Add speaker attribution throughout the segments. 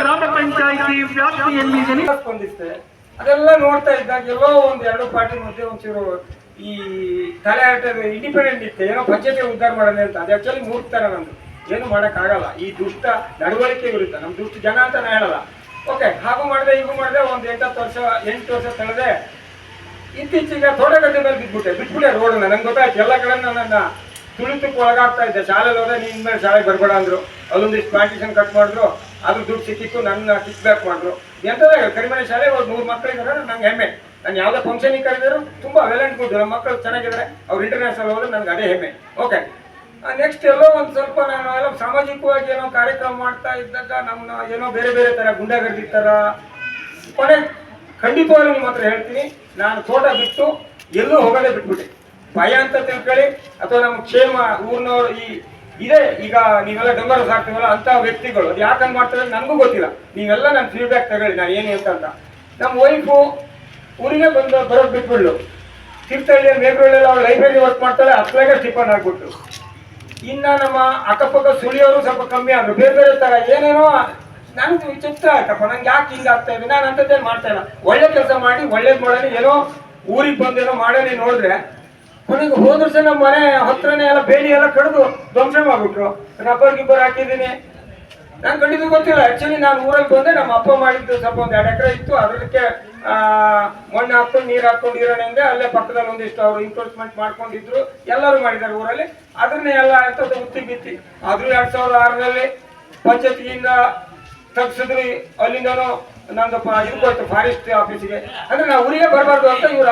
Speaker 1: ಗ್ರಾಮ ಪಂಚಾಯಿತಿ ವ್ಯಾಪ್ತಿಯಲ್ಲಿ ಜನ
Speaker 2: ಸ್ಪಂದಿಸ್ತೇವೆ ಅದೆಲ್ಲ ನೋಡ್ತಾ ಇದ್ದಾಗ ಎಲ್ಲೋ ಒಂದ್ ಎರಡು ಪಾರ್ಟಿ ಮಧ್ಯೆ ಒಂಚೂರು ಈ ತಲೆ ಆಟದ ಇಂಡಿಪೆಂಡೆಂಟ್ ಇತ್ತು. ಏನೋ ಪಂಚಾಯತಿ ಉದ್ಧಾರ ಮಾಡೋಣ ಅಂತ. ಅದು ಆಕ್ಚುಲಿ ಮೂರ್ತಾರ ನಮ್ದು ಏನು ಆಗಲ್ಲ ಈ ದುಷ್ಟ ನಡವಳಿಕೆ ವಿರುದ್ಧ. ನಮ್ಮ ದುಷ್ಟ ಜನ ಅಂತ ನಾ ಹೇಳಲ್ಲ. ಓಕೆ ಹಾಗೂ ಮಾಡಿದೆ, ಹೀಗೂ ಮಾಡಿದೆ, ಒಂದ್ ಎಂಟತ್ತು ವರ್ಷ, ಎಂಟು ವರ್ಷ ತಳೆದೆ ಇತ್ತೀಚೆಗೆ ತೋಟಗದ್ದೆ ಮೇಲೆ ಬಿಟ್ಬಿಟ್ಟೆ ಬಿಟ್ಬಿಟ್ಟೆ ರೋಡ್ ನಂಗೆ ಗೊತ್ತಾಯ್ತು. ಎಲ್ಲ ಕಡೆ ನನ್ನ ತುಳಿತಕ್ಕೆ ಒಳಗಾಗ್ತಾ ಇದ್ದೆ. ಶಾಲೆಗೆ ಹೋದ್ರೆ ನೀನ್ ಮೇಲೆ ಶಾಲೆಗೆ ಬರ್ಬೇಡ ಅಂದ್ರು. ಅಲ್ಲೊಂದಿಷ್ಟು ಪ್ಲಾಂಟೇಶನ್ ಕಟ್ ಮಾಡಿದ್ರು. ಅದ್ರ ದುಡ್ಡು ಸಿಕ್ಕಿತ್ತು, ನನ್ನ ಕಿಕ್ ಬ್ಯಾಕ್ ಮಾಡಿದ್ರು ಎಂತದ ಕಡಿಮೆ ಶಾಲೆ ಒಂದು ನೂರು ಮಕ್ಕಳಿದ್ದಾರೆ ನಂಗೆ ಹೆಮ್ಮೆ. ನಾನು ಯಾವುದೇ ಫಂಕ್ಷನಿಗೆ ಕರೆದಿದ್ರು, ತುಂಬಾ ವೆಲ್ ಅಂಡ್ ಗುಡ್ ನಮ್ಮ ಮಕ್ಕಳು ಚೆನ್ನಾಗಿದ್ದಾರೆ ಅವ್ರು ಇಂಟರ್ನ್ಯಾಷನಲ್ ಹೋದ್ರೆ, ನನಗೆ ಅದೇ ಹೆಮ್ಮೆ. ಓಕೆ ನೆಕ್ಸ್ಟ್ ಎಲ್ಲೋ ಒಂದು ಸ್ವಲ್ಪ ನಾನು ಎಲ್ಲ ಸಾಮಾಜಿಕವಾಗಿ ಏನೋ ಕಾರ್ಯಕ್ರಮ ಮಾಡ್ತಾ ಇದ್ದಾಗ ನಮ್ಮನ್ನ ಏನೋ ಬೇರೆ ಬೇರೆ ತರ ಗುಂಡಾಗರ್ದಿ ತರ ಕೊನೆ, ಖಂಡಿತವಾಗ್ಲೂ ನಿಮ್ಮ ಹತ್ರ ಹೇಳ್ತೀನಿ, ನಾನು ತೋಟ ಬಿಟ್ಟು ಎಲ್ಲೂ ಹೋಗೋದೇ ಬಿಟ್ಬಿಟ್ಟೆ. ಭಯ ಅಂತ ತಿಳ್ಕೊಳ್ಳಿ, ಅಥವಾ ನಮ್ಮ ಕ್ಷೇಮ, ಊರಿನವ್ರು ಈ ಇದೆ. ಈಗ ನೀವೆಲ್ಲ ಡಂಬರ್ ಸಾಕ್ತೀವಲ್ಲ ಅಂತ ವ್ಯಕ್ತಿಗಳು. ಅದು ಯಾಕಂಗ್ ಮಾಡ್ತಾರೆ ನನಗೂ ಗೊತ್ತಿಲ್ಲ. ನೀವೆಲ್ಲ ನನ್ನ ಫೀಡ್ಬ್ಯಾಕ್ ತಗೊಳ್ಳಿ, ನಾನು ಏನು ಅಂತ. ನಮ್ಮ ವೈಫು ಊರಿಗೆ ಬಂದು, ಬರೋದು ಬಿಟ್ಬಿಡ್ಲು. ತೀರ್ಥಹಳ್ಳಿ ಮೇಘರಳ್ಳಿಯಲ್ಲಿ ಅವ್ರು ಲೈಬ್ರರಿ ವರ್ಕ್ ಮಾಡ್ತಾರೆ ಹತ್ತಲಾಗೆ ಸ್ಟಿಫನ್ ಆಗ್ಬಿಟ್ರು ಇನ್ನ ನಮ್ಮ ಅಕ್ಕಪಕ್ಕ ಸುಳಿಯೋರು ಸ್ವಲ್ಪ ಕಮ್ಮಿ ಆದ್ರು. ಬೇರೆ ಬೇರೆ ತರ ಏನೇನೋ, ನನಗೆ ವಿಚಿತ್ರ ಆಯ್ತಪ್ಪ. ನಂಗೆ ಯಾಕೆ ಹಿಂಗೆ ಆಗ್ತಾ ಇದೆ? ನಾನು ಅಂಥದ್ದೇನು ಮಾಡ್ತಾ ಇಲ್ಲ. ಒಳ್ಳೆ ಕೆಲಸ ಮಾಡಿ, ಒಳ್ಳೇದು ಮಾಡೋಣ. ಏನೋ ಊರಿಗೆ ಬಂದೇನೋ ಮಾಡೋಣ ನೋಡಿದ್ರೆ ಕೊನೆಗೆ ಹೋದ್ರು ಸಹ ನಮ್ಮ ಮನೆ ಹತ್ರನೇ ಎಲ್ಲ ಬೇಲಿ ಎಲ್ಲ ಕಡಿದು ಧ್ವಂಸ ಮಾಡ್ಬಿಟ್ರು. ರಬ್ಬರ್ ಗಿಬ್ಬರ್ ಹಾಕಿದ್ದೀನಿ. ನಾನು ಖಂಡಿತ ಗೊತ್ತಿಲ್ಲ. ಆಕ್ಚುಲಿ ನಾನು ಊರಲ್ಲಿ ಬಂದೆ, ನಮ್ಮ ಅಪ್ಪ ಮಾಡಿದ್ದು ಸ್ವಲ್ಪ ಒಂದು ಎರಡು ಎಕರೆ ಇತ್ತು. ಅದಕ್ಕೆ ಮಣ್ಣು ಹಾಕೊಂಡು ನೀರು ಹಾಕೊಂಡು ಇರೋಣ ಅಂದ್ರೆ ಅಲ್ಲೇ ಪಕ್ಕದಲ್ಲಿ ಒಂದಿಷ್ಟು ಅವರು ಇನ್ಕ್ರೋಚ್ಮೆಂಟ್ ಮಾಡ್ಕೊಂಡಿದ್ರು. ಎಲ್ಲರೂ ಮಾಡಿದ್ದಾರೆ ಊರಲ್ಲಿ. ಅದನ್ನೇ ಎಲ್ಲ ಅಂತ ಉತ್ತಿ ಬಿತ್ತಿ ಆದ್ರೂ ಎರಡ್ ಸಾವಿರದ ಆರರಲ್ಲಿ ಪಂಚಾಯತಿಯಿಂದ ತಗ್ಸಿದ್ರಿ ಅಲ್ಲಿಂದನೂ ನಂದು ಇದು ಹೋಯ್ತು ಫಾರೆಸ್ಟ್ ಆಫೀಸಿಗೆ ಅಂದ್ರೆ ನಾವು ಊರಿಗೆ ಬರಬಾರ್ದು ಅಂತ ಇವರ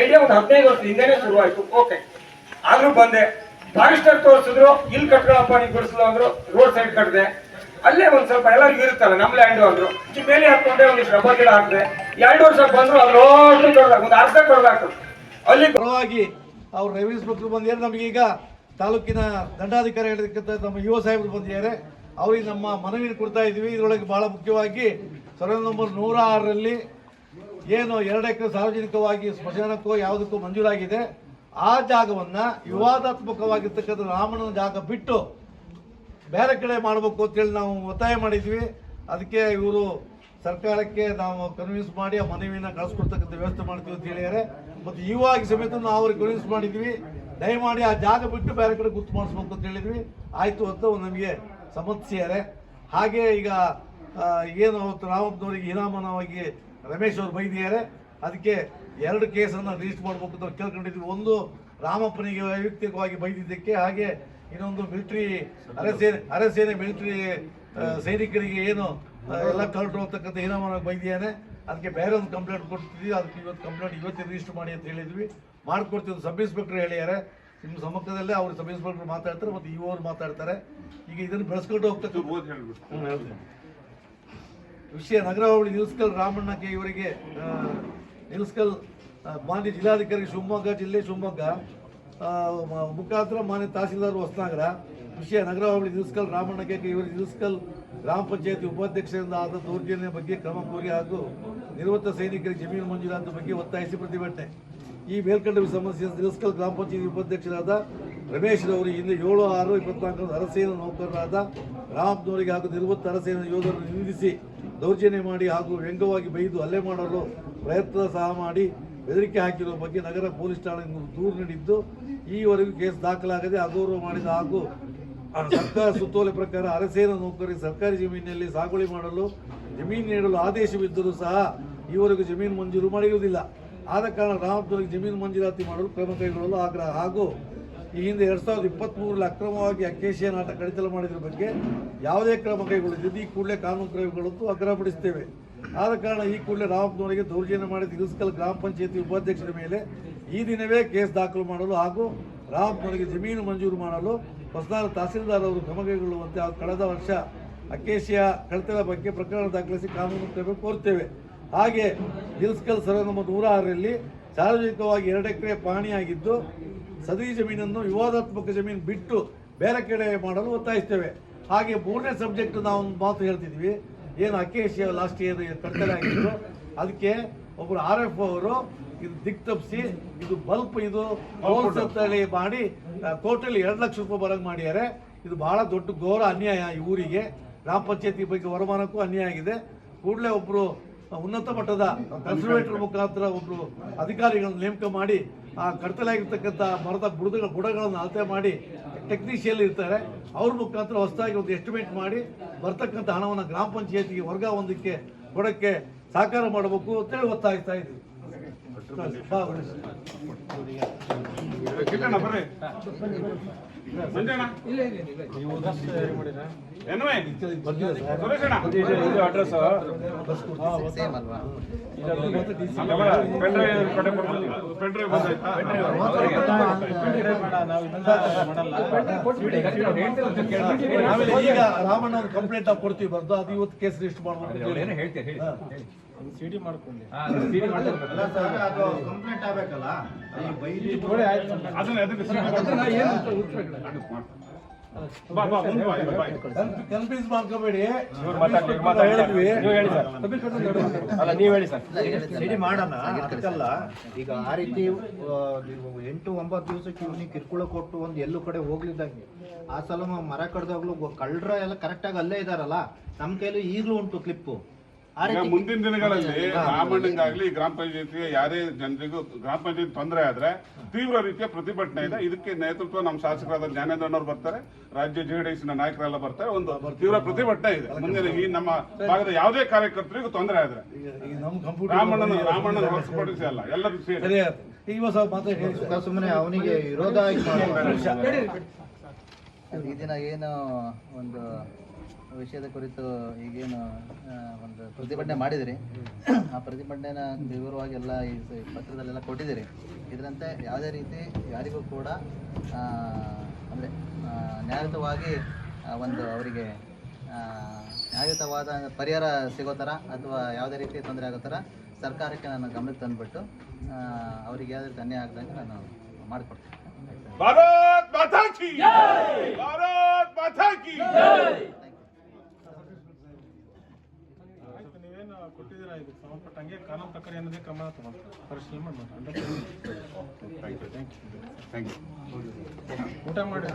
Speaker 2: ಐಡಿಯಾ ಒಂದು ಹದಿನೈದು ವರ್ಷ ಹಿಂದೆನೆ ಶುರುವಾಯಿತು. ಓಕೆ ಆದ್ರೂ ಬಂದೆ. ಬಾರಿಸ್ಟರ್ ತೋರಿಸಿದ್ರು, ಇಲ್ಲಿ ಕಟ್ಕೊಳಪ್ಪ ನೀವು ಬಿಡಿಸಲು ಅಂದ್ರು ರೋಡ್ ಸೈಡ್ ಕಟ್ಟಿದೆ ಅಲ್ಲೇ ಒಂದ್ ಸ್ವಲ್ಪ ಎಲ್ಲರಿಗೂ ಇರುತ್ತಲ್ಲ, ನಮ್ಮ ಲ್ಯಾಂಡ್ ಅಂದ್ರು. ಮೇಲೆ ಹಾಕೊಂಡೆ ಒಂದು ಶ್ರಮ ಗಿಡ ಹಾಕಿದೆ. ಎರಡು ವರ್ಷ ಬಂದ್ರು ಅದ್ರೊಟ್ಟು ಕೊಡ್ಬೇಕು ಒಂದು ಅರ್ಧ ಕೊಡ್ಬೇಕು ಅಲ್ಲಿ
Speaker 3: ಪರವಾಗಿ ಅವ್ರು ರೆವಿನ್ಸ್ ಬಗ್ಗೆ ಬಂದಿದ್ದಾರೆ. ನಮಗೆ ಈಗ ತಾಲೂಕಿನ ದಂಡಾಧಿಕಾರಿ ಹೇಳಿದಕ್ಕಂತ ನಮ್ಮ ಯುವ ಸಾಹೇಬರು ಬಂದಿದ್ದಾರೆ. ಅವ್ರಿಗೆ ನಮ್ಮ ಮನವಿ ಕೊಡ್ತಾ ಇದ್ದೀವಿ. ಇದರೊಳಗೆ ಬಹಳ ಮುಖ್ಯವಾಗಿ ಸರ್ವೆ ನಂಬರ್ ನೂರ ಆರರಲ್ಲಿ ಏನು ಎರಡು ಎಕರೆ ಸಾರ್ವಜನಿಕವಾಗಿ ಸ್ಮಶಾನಕ್ಕೋ ಯಾವುದಕ್ಕೂ ಮಂಜೂರಾಗಿದೆ, ಆ ಜಾಗವನ್ನ ವಿವಾದಾತ್ಮಕವಾಗಿರ್ತಕ್ಕಂಥ ರಾಮನ ಜಾಗ ಬಿಟ್ಟು ಬೇರೆ ಕಡೆ ಮಾಡಬೇಕು ಅಂತೇಳಿ ನಾವು ಒತ್ತಾಯ ಮಾಡಿದ್ವಿ. ಅದಕ್ಕೆ ಇವರು ಸರ್ಕಾರಕ್ಕೆ ನಾವು ಕನ್ವಿನ್ಸ್ ಮಾಡಿ ಆ ಮನವಿನ ಕಳಿಸ್ಕೊಡ್ತಕ್ಕಂಥ ವ್ಯವಸ್ಥೆ ಮಾಡ್ತೀವಿ ಅಂತ ಹೇಳಿದರೆ ಮತ್ತು ಇವಾಗ ಸಮೇತ ನಾವು ಅವ್ರಿಗೆ ಕನ್ವಿನ್ಸ್ ಮಾಡಿದ್ವಿ. ದಯಮಾಡಿ ಆ ಜಾಗ ಬಿಟ್ಟು ಬೇರೆ ಕಡೆ ಗುರ್ತು ಮಾಡಿಸ್ಬೇಕು ಅಂತ ಹೇಳಿದ್ವಿ. ಆಯ್ತು ಅಂತ ನಮಗೆ ಸಮಸ್ಯೆ ಹಾಗೆ ಈಗ ಏನು ಅವತ್ತು ರಾಮಪ್ಪನವರಿಗೆ ಇನಾಮನವಾಗಿ ರಮೇಶ್ ಅವರು ಬೈದಿದ್ದಾರೆ ಅದಕ್ಕೆ ಎರಡು ಕೇಸನ್ನು ರಿಜಿಸ್ಟರ್ ಮಾಡಬೇಕು ಅಂತ ಕೇಳ್ಕೊಂಡಿದ್ವಿ ಒಂದು ರಾಮಪ್ಪನಿಗೆ ವೈಯಕ್ತಿಕವಾಗಿ ಬೈದಿದ್ದಕ್ಕೆ ಹಾಗೆ ಇನ್ನೊಂದು ಮಿಲಿಟರಿ ಅರೆಸೇನೆ ಅರೆಸೇನೆ ಮಿಲಿಟರಿ ಸೈನಿಕರಿಗೆ ಏನು ಎಲ್ಲ ಕಳ್ಳರು ಅಂತಕ್ಕಂಥ ಹೀನಾಮಾನ ಬೈದಿದ್ದಾನೆ ಅದಕ್ಕೆ ಬೇರೆ ಒಂದು ಕಂಪ್ಲೇಂಟ್ ಕೊಡ್ತಿದ್ವಿ ಅದಕ್ಕೆ ಇವತ್ತು ಕಂಪ್ಲೇಂಟ್ ಇವತ್ತೇ ರಿಜಿಸ್ಟರ್ ಮಾಡಿ ಅಂತ ಹೇಳಿದ್ವಿ. ಮಾಡಿಕೊಡ್ತೀವಿ ಸಬ್ ಇನ್ಸ್ಪೆಕ್ಟರ್ ಹೇಳಿದ್ದಾರೆ ನಿಮ್ಮ ಸಮ್ಮುಖದಲ್ಲೇ ಅವರು ಸಬ್ ಇನ್ಸ್ಪೆಕ್ಟರ್ ಮಾತಾಡ್ತಾರೆ ಮತ್ತು ಇವರು ಮಾತಾಡ್ತಾರೆ. ಈಗ ಇದನ್ನು ಬೆಳೆಸ್ಕೊಂಡು ಹೇಳ್ತೀನಿ. ವಿಷಯ ನಗರ ಹೋಬಳಿ ನಿಲ್ಸ್ಕಲ್ ರಾಮಣ್ಣಕ್ಕೆ ಇವರಿಗೆ ನಿಲ್ಸ್ಕಲ್ ಮಾನ್ಯ ಜಿಲ್ಲಾಧಿಕಾರಿ ಶಿವಮೊಗ್ಗ, ಜಿಲ್ಲೆ ಶಿವಮೊಗ್ಗ ಮುಖಾಂತರ ಮಾನ್ಯ ತಹಸೀಲ್ದಾರ್ ಹೊಸನಗರ ವಿಷಯ ನಗರ ಹೋಬಳಿ ನಿಲ್ಸ್ಕಲ್ ರಾಮಣ್ಣಗೆ ಇವರಿಗೆ ನಿಲ್ಸ್ಕಲ್ ಗ್ರಾಮ ಪಂಚಾಯತಿ ಉಪಾಧ್ಯಕ್ಷರಿಂದ ಆದ ದೌರ್ಜನ್ಯ ಬಗ್ಗೆ ಕ್ರಮ ಕೋರಿ ಹಾಗೂ ನಿವೃತ್ತ ಸೈನಿಕರಿಗೆ ಜಮೀನು ಮಂಜೂರಾತಿ ಬಗ್ಗೆ ಒತ್ತಾಯಿಸಿ ಪ್ರತಿಭಟನೆ. ಈ ಮೇಲ್ಕಂಡ ಸಮಸ್ಯೆ ನಿಲ್ಸ್ಕಲ್ ಗ್ರಾಮ ಪಂಚಾಯತಿ ಉಪಾಧ್ಯಕ್ಷರಾದ ರಮೇಶ್ ರವರು ಹಿಂದೆ ಏಳು ಆರು ಇಪ್ಪತ್ನಾಲ್ಕರಂದು ಅರಸೇನ ನೌಕರರಾದ ರಾಮನವರಿಗೆ ಹಾಗೂ ನಿವೃತ್ತ ಅರಸೇನ ಯೋಧರನ್ನು ನಿಂದಿಸಿ ದೌರ್ಜನ್ಯ ಮಾಡಿ ಹಾಗೂ ವ್ಯಂಗ್ಯವಾಗಿ ಬೈದು ಹಲ್ಲೆ ಮಾಡಲು ಪ್ರಯತ್ನ ಸಹ ಮಾಡಿ ಬೆದರಿಕೆ ಹಾಕಿರುವ ಬಗ್ಗೆ ನಗರ ಪೊಲೀಸ್ ಠಾಣೆಗೆ ದೂರು ನೀಡಿದ್ದು. ಈವರೆಗೂ ಕೇಸ್ ದಾಖಲಾಗದೆ ಅಗೌರವ ಮಾಡಿದ ಹಾಗೂ ಸರ್ಕಾರ ಸುತ್ತೋಲೆ ಪ್ರಕಾರ ಅರಸೇನ ನೌಕರಿ ಸರ್ಕಾರಿ ಜಮೀನಿನಲ್ಲಿ ಸಾಗುವಳಿ ಮಾಡಲು ಜಮೀನು ನೀಡಲು ಆದೇಶವಿದ್ದರೂ ಸಹ ಈವರೆಗೂ ಜಮೀನು ಮಂಜೂರು ಮಾಡಿರುವುದಿಲ್ಲ. ಆದ ಕಾರಣ ರಾಮಪುರಕ್ಕೆ ಜಮೀನು ಮಂಜೂರಾತಿ ಮಾಡಲು ಕ್ರಮ ಕೈಗೊಳ್ಳಲು ಆಗ್ರಹ ಹಾಗೂ ಈ ಹಿಂದೆ ಎರಡು ಸಾವಿರದ ಇಪ್ಪತ್ತ್ಮೂರಲ್ಲಿ ಅಕ್ರಮವಾಗಿ ಅಕೇಶಿಯ ನಾಟ ಕಡಿತಲ ಮಾಡಿದ್ರ ಬಗ್ಗೆ ಯಾವುದೇ ಕ್ರಮ ಕೈಗೊಳ್ಳದಿದ್ದು ಈ ಕೂಡಲೇ ಕಾನೂನು ಕ್ರಮಗಳನ್ನು ಅಗ್ರಪಡಿಸುತ್ತೇವೆ ಆದ ಕಾರಣ ಈ ಕೂಡಲೇ ರಾಮಪ್ಪನವರಿಗೆ ದೌರ್ಜನ್ಯ ಮಾಡಿದ ಹಿಲ್ಸ್ಕಲ್ ಗ್ರಾಮ ಪಂಚಾಯತಿ ಉಪಾಧ್ಯಕ್ಷರ ಮೇಲೆ ಈ ದಿನವೇ ಕೇಸ್ ದಾಖಲು ಮಾಡಲು ಹಾಗೂ ರಾಮಪ್ಪನವರಿಗೆ ಜಮೀನು ಮಂಜೂರು ಮಾಡಲು ಹೊಸದಾರ ತಹಸೀಲ್ದಾರ್ ಅವರು ಕ್ರಮ ಕೈಗೊಳ್ಳುವಂತೆ ಕಳೆದ ವರ್ಷ ಅಕೇಶಿಯ ಕಡಿತದ ಬಗ್ಗೆ ಪ್ರಕರಣ ದಾಖಲಿಸಿ ಕಾನೂನು ಕ್ರಮ ಕೋರ್ತೇವೆ. ಹಾಗೆ ಹಿಲ್ಸ್ಕಲ್ ಸರ್ವೆ ನಂಬರ್ ನೂರ ಆರರಲ್ಲಿ ಸಾರ್ವಜನಿಕವಾಗಿ ಎರಡು ಎಕರೆ ಪಾಣಿಯಾಗಿದ್ದು ಸದರಿ ಜಮೀನನ್ನು ವಿವಾದಾತ್ಮಕ ಜಮೀನು ಬಿಟ್ಟು ಬೇರೆ ಕಡೆ ಮಾಡಲು ಒತ್ತಾಯಿಸ್ತೇವೆ. ಹಾಗೆ ಮೂರನೇ ಸಬ್ಜೆಕ್ಟ್ ನಾವು ಒಂದು ಮಾತು ಹೇಳ್ತಿದ್ವಿ ಏನು ಅಕೇಶಿಯ ಲಾಸ್ಟ್ ಇಯರ್ ಕಡ್ತಲೆ ಆಗಿದ್ದರು ಅದಕ್ಕೆ ಒಬ್ಬರು ಆರ್ ಎಫ್ ಅವರು ಇದು ದಿಕ್ ತಪ್ಪಿಸಿ ಇದು ಬಲ್ಪ್ ಇದು ಹೋಲ್ಸ್ ಮಾಡಿ ಕೋರ್ಟಲ್ಲಿ ಎರಡು ಲಕ್ಷ ರೂಪಾಯಿ ಬರಂಗ್ ಮಾಡಿದ್ದಾರೆ. ಇದು ಬಹಳ ದೊಡ್ಡ ಘೋರ ಅನ್ಯಾಯ ಈ ಊರಿಗೆ. ಗ್ರಾಮ ಪಂಚಾಯತಿ ಬಗ್ಗೆ ವರಮಾನಕ್ಕೂ ಅನ್ಯಾಯ ಆಗಿದೆ. ಕೂಡಲೇ ಒಬ್ಬರು ಉನ್ನತ ಮಟ್ಟದ ಕನ್ಸರ್ವೇಟರ್ ಮುಖಾಂತರ ಒಬ್ಬರು ಅಧಿಕಾರಿಗಳನ್ನು ನೇಮಕ ಮಾಡಿ ಆ ಕಡತಲಾಗಿರ್ತಕ್ಕಂಥ ಮರದ ಬುಡದ ಬುಡಗಳನ್ನು ಅಳತೆ ಮಾಡಿ ಟೆಕ್ನಿಷಿಯಲ್ ಇರ್ತಾರೆ. ಅವ್ರ ಮುಖಾಂತರ ಹೊಸದಾಗಿ ಒಂದು ಎಸ್ಟಿಮೇಟ್ ಮಾಡಿ ಬರ್ತಕ್ಕಂಥ ಹಣವನ್ನು ಗ್ರಾಮ ಪಂಚಾಯತಿಗೆ ವರ್ಗಾವೊಂದಕ್ಕೆ ಕೊಡೋಕ್ಕೆ ಸಹಕಾರ ಮಾಡಬೇಕು ಅಂತೇಳಿ ಒತ್ತಾಗ್ತಾ ಇದ್ವಿ. ಬಾ, ಈಗ ರಾಮಣ್ಣ ಕಂಪ್ಲೇಂಟ್ ಆಗಿ ಕೊಡ್ತೀವಿ ಬರ್ದು ಅದು ಇವತ್ತು ಕೇಸ್ ರಿಜಿಸ್ಟರ್ ಮಾಡ್ಬೇಕು ಹಾ.
Speaker 4: ಸಿಡಿ ಮಾಡ್ಕೊಂಡಿ.
Speaker 5: ಕಂಪ್ಲೇಂಟ್ ಆಗ್ಬೇಕಲ್ಲ? ಈ ಬೈಲಿ
Speaker 6: ಅದನ್ನ.
Speaker 3: ಕನ್ಫ್ಯೂಸ್ ಮಾಡ್ಕೋಬೇಡಿ. ಹೇಳಿದ್ವಿ
Speaker 4: ಹೇಳಿ ಸರ್. ಅಲ್ಲ ನೀವು ಹೇಳಿ ಸರ್.
Speaker 5: ಸಿಡಿ ಮಾಡೋಣ ಅದಕ್ಕಲ್ಲ ಈಗ ಆ ರೀತಿ ಎಂಟು ಒಂಬತ್ತು ದಿವಸಕ್ಕೆ ಇವನಿಗೆ ಕಿರ್ಕುಳ ಕೊಟ್ಟು ಒಂದು ಎಲ್ಲೂ ಕಡೆ ಹೋಗ್ಲಿದ್ದಂಗೆ. ಆ ಸಲ ಮರ ಕಡ್ದಾಗ್ಲೂ ಕಳ್ಳರ ಎಲ್ಲ ಕರೆಕ್ಟಾಗಿ ಅಲ್ಲೇ ಇದಾರಲ್ಲ? ನಮ್ಮ ಕೈಲೂ ಈಗಲೂ ಉಂಟು ಕ್ಲಿಪ್ಪು
Speaker 6: ಈಗ ಮುಂದಿನ ದಿನಗಳಲ್ಲಿ ರಾಮಣ್ಣಂಗಾಗ್ಲಿ ಗ್ರಾಮ ಪಂಚಾಯತಿಗೆ ಯಾರೇ ಜನರಿಗೂ ಗ್ರಾಮ ಪಂಚಾಯತ್ ತೊಂದರೆ ಆದ್ರೆ ತೀವ್ರ ರೀತಿಯ ಪ್ರತಿಭಟನೆ ಇದೆ. ಇದಕ್ಕೆ ನೇತೃತ್ವ ನಮ್ಮ ಶಾಸಕರಾದ ಜ್ಞಾನೇಂದ್ರನವ್ರು ಬರ್ತಾರೆ. ರಾಜ್ಯ ಜೆಡಿಎಸ್ನ ನಾಯಕರೆಲ್ಲ ಬರ್ತಾರೆ. ಒಂದು ತೀವ್ರ ಪ್ರತಿಭಟನೆ ಇದೆ. ಮುಂದಿನ ಈ ನಮ್ಮ ಭಾಗದ ಯಾವುದೇ ಕಾರ್ಯಕರ್ತರಿಗೂ ತೊಂದರೆ ಆದ್ರೆ ರಾಮಣ್ಣನ ರಾಮಣ್ಣನ ಹೊರತುಪಡಿಸಿ ಅಲ್ಲ. ಎಲ್ಲರೂ ಸೇರಿ.
Speaker 5: ಸುಮ್ಮನೆ ಅವನಿಗೆ ವಿರೋಧ.
Speaker 7: ಈ ದಿನ ಏನು ಒಂದು ವಿಷಯದ ಕುರಿತು ಈಗೇನು ಒಂದು ಪ್ರತಿಭಟನೆ ಮಾಡಿದಿರಿ. ಆ ಪ್ರತಿಭಟನೆನ ವಿವರವಾಗಿ ಎಲ್ಲ ಈ ಪತ್ರದಲ್ಲೆಲ್ಲ ಕೊಟ್ಟಿದ್ದೀರಿ ಇದರಂತೆ ಯಾವುದೇ ರೀತಿ ಯಾರಿಗೂ ಕೂಡ ಅಂದರೆ ನ್ಯಾಯಯುತವಾಗಿ ಒಂದು ಅವರಿಗೆ ನ್ಯಾಯಯುತವಾದ ಪರಿಹಾರ ಸಿಗೋ ಥರ ಅಥವಾ ಯಾವುದೇ ರೀತಿ ತೊಂದರೆ ಆಗೋ ಥರ ಸರ್ಕಾರಕ್ಕೆ ನಾನು ಗಮನಕ್ಕೆ ತಂದುಬಿಟ್ಟು ಅವರಿಗೆ ಯಾವುದೇ ರೀತಿ ಅನ್ಯಾಯ ನಾನು ಮಾಡಿಕೊಡ್ತೀನಿ.
Speaker 6: ಭಾರತ್ ಮಾತಾ ಕಿ ಭಾರತ್ ಮಾತಾ ಕಿ
Speaker 4: ನೀವೇನು ಕೊಟ್ಟಿದ್ದೀರಾ ಇದಕ್ಕೆ ಸಂಬಂಧಪಟ್ಟಂಗೆ ಕಾನೂನು ಪ್ರಕಾರ ಏನಿದೆ ಕ್ರಮ ತಗೊಂಡು ಪರಿಶೀಲನೆ ಮಾಡಿ
Speaker 6: ಥ್ಯಾಂಕ್ ಯು
Speaker 4: ಊಟ ಮಾಡಿ